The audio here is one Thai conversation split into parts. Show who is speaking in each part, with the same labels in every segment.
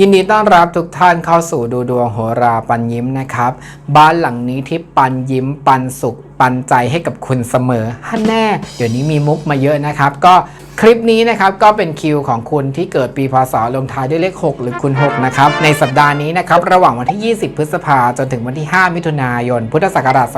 Speaker 1: ยินดีต้อนรับทุกท่านเข้าสู่ดูดวงโหราปันยิ้มนะครับ บ้านหลังนี้ที่ปันยิ้มปันสุขปันใจให้กับคุณเสมอฮันแน่ เดี๋ยวนี้มีมุกมาเยอะนะครับ ก็ คลิปนี้นะครับก็เป็นคิวของคุณที่เกิดปีพศลงท้ายด้วยเลข 6 หรือคุณ 6 นะครับ ในสัปดาห์นี้นะครับ ระหว่างวันที่ 20 พฤษภาจนถึงวันที่ 5 มิถุนายน พุทธศักราช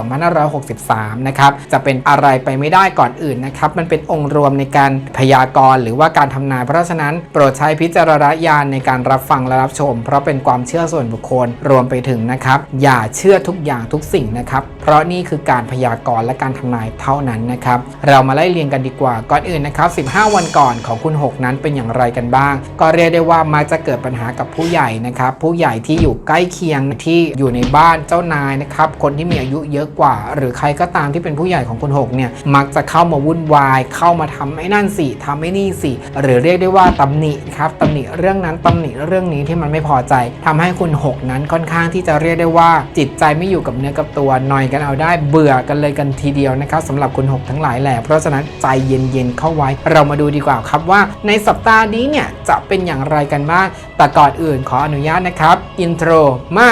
Speaker 1: 2563 นะครับ จะเป็นอะไรไปไม่ได้ก่อนอื่นนะครับ มันเป็นองค์รวมในการพยากรณ์หรือว่าการทำนาย เพราะฉะนั้นโปรดใช้พิจารณญาณในการรับฟังและรับชม เพราะเป็นความเชื่อส่วนบุคคลรวมไปถึงนะครับ อย่าเชื่อทุกอย่างทุกสิ่งนะครับ เพราะนี่คือการพยากรณ์และการทำนายเท่านั้นนะครับ เรามาไล่เรียงกันดีกว่า ก่อนอื่นนะครับ 15วันก่อนของคุณ 6 นั้นเป็นอย่างไรกันบ้าง ก็เรียกได้ว่ามักจะเกิดปัญหากับผู้ใหญ่นะครับ ผู้ใหญ่ที่อยู่ใกล้เคียงที่อยู่ในบ้านเจ้านายนะครับ คนที่มีอายุเยอะกว่า หรือใครก็ตามที่เป็นผู้ใหญ่ของคุณ 6 เนี่ย มักจะเข้ามาวุ่นวาย เข้ามาทำไอ้นั่นสิทำไอ้นี่สิ หรือเรียกได้ว่าตำหนิครับตำหนิเรื่องนั้นตำหนิเรื่องนี้ที่มันไม่พอใจทำให้คุณ 6 นั้นค่อนข้างที่จะเรียกได้ว่าจิตใจไม่อยู่กับเนื้อกับตัวหน่อยกันเอาได้เบื่อกันเลยกันทีเดียวนะครับสำหรับคุณ 6 ทั้งหลายแหละเพราะฉะนั้นใจเย็นๆเข้าไว้เรามาดูดีกว่าครับว่าในสัปดาห์นี้เนี่ยจะเป็นอย่างไรกันบ้าง แต่ก่อนอื่นขออนุญาตนะครับ อินโทรมา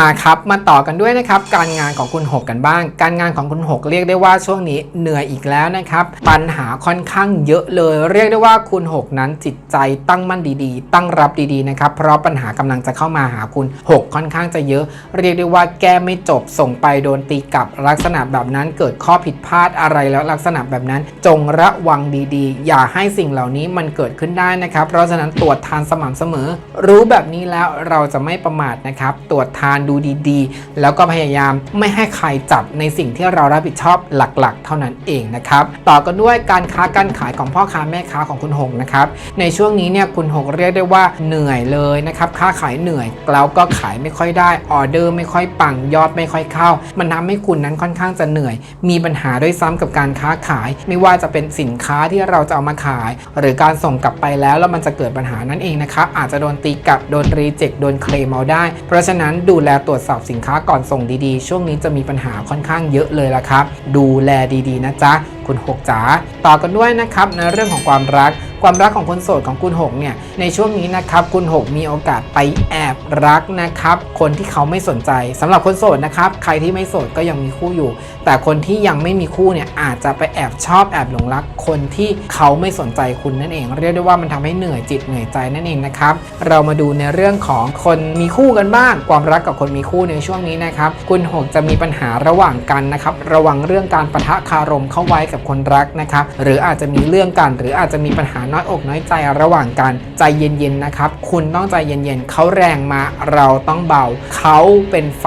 Speaker 1: มาครับมาต่อกันด้วยนะครับการงานของคุณ 6 กันบ้าง การงานของคุณ 6 เรียกได้ว่าช่วงนี้เหนื่อยอีกแล้วนะครับปัญหาค่อนข้างเยอะเลย เรียกได้ว่าคุณ 6 นั้นจิตใจตั้งมั่นดีๆ ตั้งรับดีๆนะครับเพราะปัญหากำลังจะเข้ามาหาคุณ 6 ค่อนข้างจะเยอะ เรียกได้ว่าแก้ไม่จบส่งไปโดนตีกลับลักษณะแบบนั้นเกิดข้อผิดพลาดอะไรแล้วลักษณะแบบนั้น จงระวังดีๆ อย่าให้สิ่งเหล่านี้มันเกิดขึ้นได้นะครับเพราะฉะนั้นตรวจทานสม่ำเสมอ รู้แบบนี้แล้วเราจะไม่ประมาทนะครับตรวจทานดูดีๆ แล้วก็พยายามไม่ให้ใครจับในสิ่งที่เรารับผิดชอบหลักๆ เท่านั้นเองนะครับต่อกันด้วยการค้าการขายของพ่อค้าแม่ค้าของคุณหงนะครับในช่วงนี้เนี่ยคุณหงเรียกได้ว่าเหนื่อยเลยนะครับค้าขายเหนื่อยแล้วก็ขายไม่ค่อยได้ออเดอร์ไม่ค่อยปังยอดไม่ค่อยเข้า มันทำให้คุณนั้นค่อนข้างจะเหนื่อย มีปัญหาด้วยซ้ำกับการค้าขาย ไม่ว่าจะเป็นสินค้าที่เราจะเอามาขาย หรือการส่งกลับไปแล้วแล้วมันจะเกิดปัญหานั่นเองนะครับอาจจะโดนตีกลับโดนรีเจ็คโดนเคลมเอาได้ เพราะฉะนั้นดูแลตรวจสอบสินค้าก่อนส่งดีๆ ช่วงนี้จะมีปัญหาค่อนข้างเยอะเลยละครับ ดูแลดีๆนะจ๊ะคุณหกจ๋าต่อกันด้วยนะครับในเรื่องของความรัก ความรักของคนโสดของคุณหกเนี่ยในช่วงนี้นะครับคุณหกมีโอกาสไปแอบรักนะครับ คนที่เขาไม่สนใจสำหรับคนโสดนะครับ ใครที่ไม่โสดก็ยังมีคู่อยู่ แต่คนที่ยังไม่มีคู่เนี่ยอาจจะไปแอบชอบแอบหลงรัก คนที่เขาไม่สนใจคุณนั่นเอง เรียกได้ว่ามันทำให้เหนื่อยจิตเหนื่อยใจนั่นเองนะครับเรามาดูในเรื่องของคนมีคู่กันบ้างความรักกับคนมีคู่ในช่วงนี้นะครับคุณหกจะมีปัญหาระหว่างกันนะครับระวังเรื่องการปะทะคารมเข้าไว้กับคนรักนะครับหรืออาจจะมีเรื่องกัน หรืออาจจะมีปัญหาน้อยอกน้อยใจระหว่างกันใจเย็นๆนะครับ คุณต้องใจเย็นๆเขาแรงมาเราต้องเบา เขาเป็นไฟ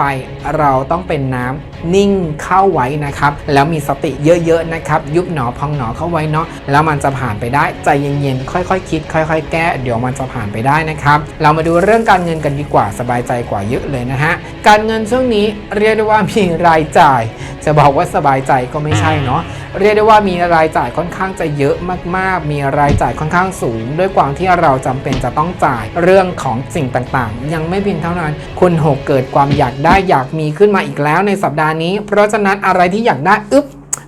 Speaker 1: เราต้องเป็นน้ำ นิ่งเข้าไว้นะครับ แล้วมีสติเยอะๆนะครับ ยุบหนอพองหนอเข้าไว้เนาะแล้วมันจะผ่านไปได้ใจเย็นๆค่อยๆคคิด ค่อย ๆ แก้เดี๋ยวมันจะผ่านไปได้นะครับ เรามาดูเรื่องการเงินกันดีกว่าสบายใจกว่าเยอะเลยนะฮะการเงินช่วงนี้เรียกได้ว่ามีรายจ่าย จะบอกว่าสบายใจก็ไม่ใช่เนาะเรียกได้ว่ามีรายจ่ายค่อนข้างจะเยอะมากๆ มีรายจ่ายค่อนข้างสูง ด้วยความที่เราจำเป็นจะต้องจ่ายเรื่องของสิ่งต่างๆ ยังไม่เพียงเท่านั้น คุณหกเกิดความอยากได้อยากมีขึ้นมาอีกแล้วในสัปดาห์นี้ เพราะฉะนั้นอะไรที่อยากได้อึ๊บ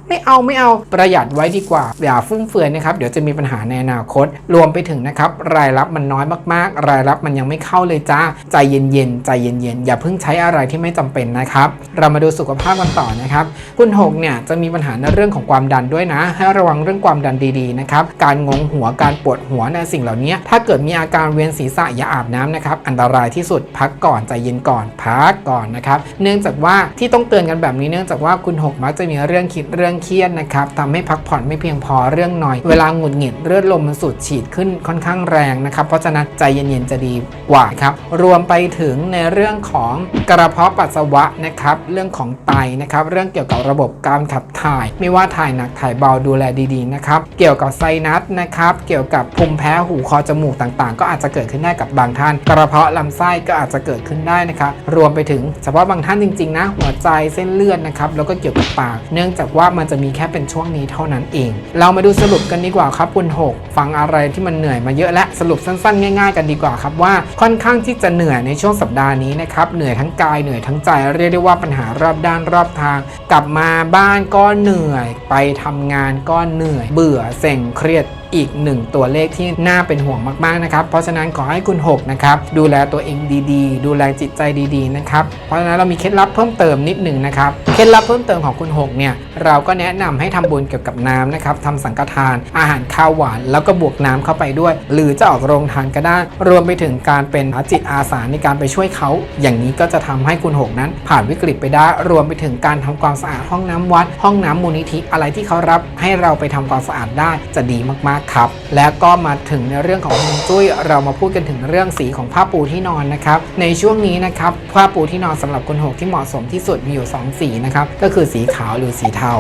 Speaker 1: ไม่เอาไม่เอาประหยัดไว้ดีกว่า อย่าฟุ่มเฟือยนะครับ เดี๋ยวจะมีปัญหาในอนาคต รวมไปถึงนะครับ รายรับมันน้อยมากๆ รายรับมันยังไม่เข้าเลยจ้า ใจเย็นๆ ใจเย็นๆ อย่าเพิ่งใช้อะไรที่ไม่จำเป็นนะครับ เรามาดูสุขภาพกันต่อนะครับ คุณหกเนี่ยจะมีปัญหาในเรื่องของความดันด้วยนะ ให้ระวังเรื่องความดันดีๆนะครับ การงงหัว การปวดหัวในสิ่งเหล่านี้ ถ้าเกิดมีอาการเวียนศีรษะอย่าอาบน้ำนะครับ อันตรายที่สุดพักก่อนใจเย็นก่อนพักก่อนนะครับ เนื่องจากว่าที่ต้องเตือนกันแบบนี้เนื่องจากว่าคุณหกมักจะมีเรื่องคิดเรื่องเครียดนะครับทำให้พักผ่อนไม่เพียงพอเรื่องหน่อย เวลาหงุดหงิดเลือดลมมันสูดฉีดขึ้นค่อนข้างแรงนะครับ เพราะฉะนั้นใจเย็นๆจะดีกว่าครับ รวมไปถึงในเรื่องของกระเพาะปัสสาวะนะครับ เรื่องของไตนะครับ เรื่องเกี่ยวกับระบบการขับถ่าย ไม่ว่าถ่ายหนักถ่ายเบาดูแลดีๆนะครับ เกี่ยวกับไซนัสนะครับ เกี่ยวกับภูมิแพ้หูคอจมูกต่างๆ ก็อาจจะเกิดขึ้นได้กับบางท่าน กระเพาะลำไส้ก็อาจจะเกิดขึ้นได้นะครับ รวมไปถึงเฉพาะบางท่านจริงๆนะหัวใจเส้นเลือดนะครับ แล้วก็เกี่ยวกับปาก เนื่องจากว่ามันจะมีแค่เป็นช่วงนี้เท่านั้นเอง เรามาดูสรุปกันดีกว่าครับคุณหกฟังอะไรที่มันเหนื่อยมาเยอะและสรุปสั้นๆ ง่าย ๆ กันดีกว่าครับว่าค่อนข้างที่จะเหนื่อยในช่วงสัปดาห์นี้นะครับเหนื่อยทั้งกายเหนื่อยทั้งใจเรียกได้ว่าปัญหารอบด้านรอบทาง กลับมาบ้านก็เหนื่อย ไปทำงานก็เหนื่อย เบื่อเซ็งเครียด อีกหนึ่งตัวเลขที่น่าเป็นห่วงมากๆนะครับ เพราะฉะนั้นขอให้คุณ6นะครับดูแลตัวเองดีๆ ดูแลจิตใจดีๆนะครับ เพราะฉะนั้นเรามีเคล็ดลับเพิ่มเติมนิดหนึ่งนะครับ เคล็ดลับเพิ่มเติมของคุณ6เนี่ยเราก็แนะนำให้ทำบุญเกี่ยวกับน้ำนะครับทำสังฆทาน อาหารข้าวหวาน แล้วก็บวกน้ำเข้าไปด้วย หรือจะออกโรงทานก็ได้ รวมไปถึงการเป็นจิตอาสาในการไปช่วยเขาอย่างนี้ก็จะทำให้คุณ6นั้น ผ่านวิกฤตไปได้ รวมไปถึงการทำความสะอาดห้องน้ำวัด ห้องน้ำมูลนิธิอะไรที่เขารับให้เราไปทำความสะอาดได้จะดีมากๆครับ แล้วก็มาถึงในเรื่องของฮวงจุ้ยเรามาพูดกันถึงเรื่องสีของผ้าปูที่นอนนะครับในช่วงนี้นะครับผ้าปูที่นอนสำหรับคนหกที่เหมาะสมที่สุดมีอยู่ 2 สีนะครับก็คือสีขาวหรือสีเทา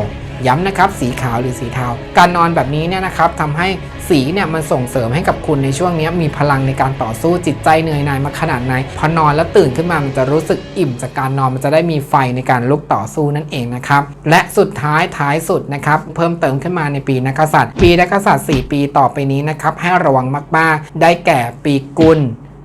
Speaker 1: ย้ำนะครับสีขาวหรือสีเทา การนอนแบบนี้เนี่ยนะครับทำให้สีเนี่ยมันส่งเสริมให้กับคุณในช่วงนี้มีพลังในการต่อสู้จิตใจเหนื่อยหน่ายมาขนาดไหนพอนอนแล้วตื่นขึ้นมามันจะรู้สึกอิ่มจากการนอนมันจะได้มีไฟในการลุกต่อสู้นั่นเองนะครับและสุดท้ายท้ายสุดนะครับเพิ่มเติมขึ้นมาในปีนักษัตริย์ ปีนักกษัตริย์ 4 ปีต่อไปนี้นะครับให้ระวังมากๆ ได้แก่ปีกุล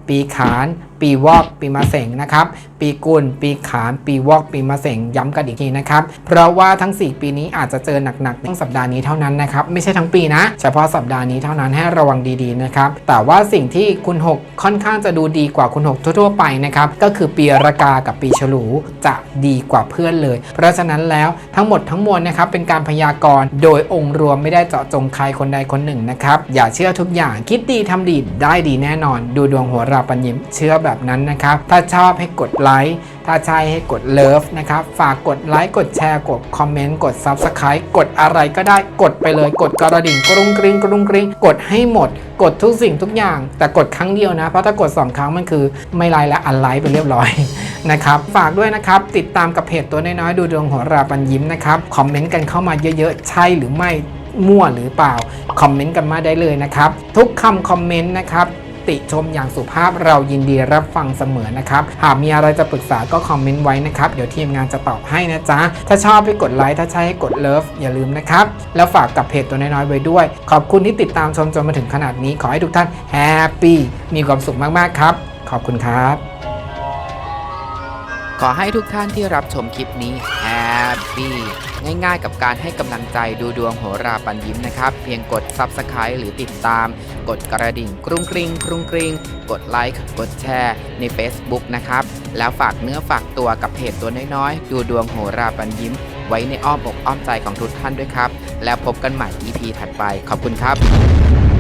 Speaker 1: ปีขาน ปีวอก ปีมะเสงนะครับ ปีกุล ปีขาน ปีวอก ปีมะเสงย้ำกันอีกทีนะครับ เพราะว่าทั้ง 4 ปีนี้อาจจะเจอหนักๆในสัปดาห์นี้เท่านั้นนะครับ ไม่ใช่ทั้งปีนะ เฉพาะสัปดาห์นี้เท่านั้นให้ระวังดีๆนะครับ แต่ว่าสิ่งที่คุณ 6 ค่อนข้างจะดูดีกว่าคุณ 6 ทั่วๆไปนะครับ ก็คือปีรากากับปีฉลูจะดีกว่าเพื่อนเลย เพราะฉะนั้นแล้วทั้งหมดทั้งมวลนะครับเป็นการพยากรณ์โดยองค์รวมไม่ได้เจาะจงใครคนใดคนหนึ่งนะครับอย่าเชื่อทุกอย่างคิดดีทำดีได้ดีแน่นอน ดูดวงหัวราปัญญิมเชื่อแบบนั้นนะครับ ถ้าชอบให้กดไลค์ ถ้าใช่ให้กดเลิฟนะครับ ฝากกดไลค์ กดแชร์ กดคอมเมนต์ กด Subscribe กดอะไรก็ได้ กดไปเลย กดกระดิ่งกรุงกริงกรุงกริงกดให้หมด กดทุกสิ่งทุกอย่าง แต่กดครั้งเดียวนะ เพราะถ้ากด 2 ครั้งมันคือไม่ไลค์และอันไลค์ไปเรียบร้อยนะครับ ฝากด้วยนะครับ ติดตามกับเพจตัวน้อยๆ ดูดวงหัวราปันยิ้มนะครับ คอมเมนต์กันเข้ามาเยอะๆ ใช่หรือไม่มั่วหรือเปล่า คอมเมนต์กันมาได้เลยนะครับ ทุกคำคอมเมนต์นะครับ ติชมอย่างสุภาพเรายินดีรับฟังเสมอนะครับ หากมีอะไรจะปรึกษาก็คอมเมนต์ไว้นะครับ เดี๋ยวทีมงานจะตอบให้นะจ๊ะ ถ้าชอบให้กดไลค์ ถ้าใช่ให้กดเลิฟอย่าลืมนะครับ แล้วฝากกับเพจตัวน้อยๆไว้ด้วย ขอบคุณที่ติดตามชมจนมาถึงขนาดนี้ ขอให้ทุกท่านแฮปปี้มีความสุขมากๆครับ ขอบคุณครับ
Speaker 2: ขอให้ทุกท่านที่รับชมคลิปนี้แฮปปี้ง่ายๆ กับการให้กำลังใจดูดวงโหราปันยิ้มนะครับ เพียงกด Subscribe หรือติดตาม กดกระดิ่งกรุงกริงกรุงกริงกดไลค์กดแชร์ใน Facebook นะครับ แล้วฝากเนื้อฝากตัวกับเพจตัวน้อยๆ ดูดวงโหราปันยิ้ม ไว้ในอ้อมอกอ้อมใจของทุกท่านด้วยครับ แล้วพบกันใหม่ EP ถัดไปขอบคุณครับ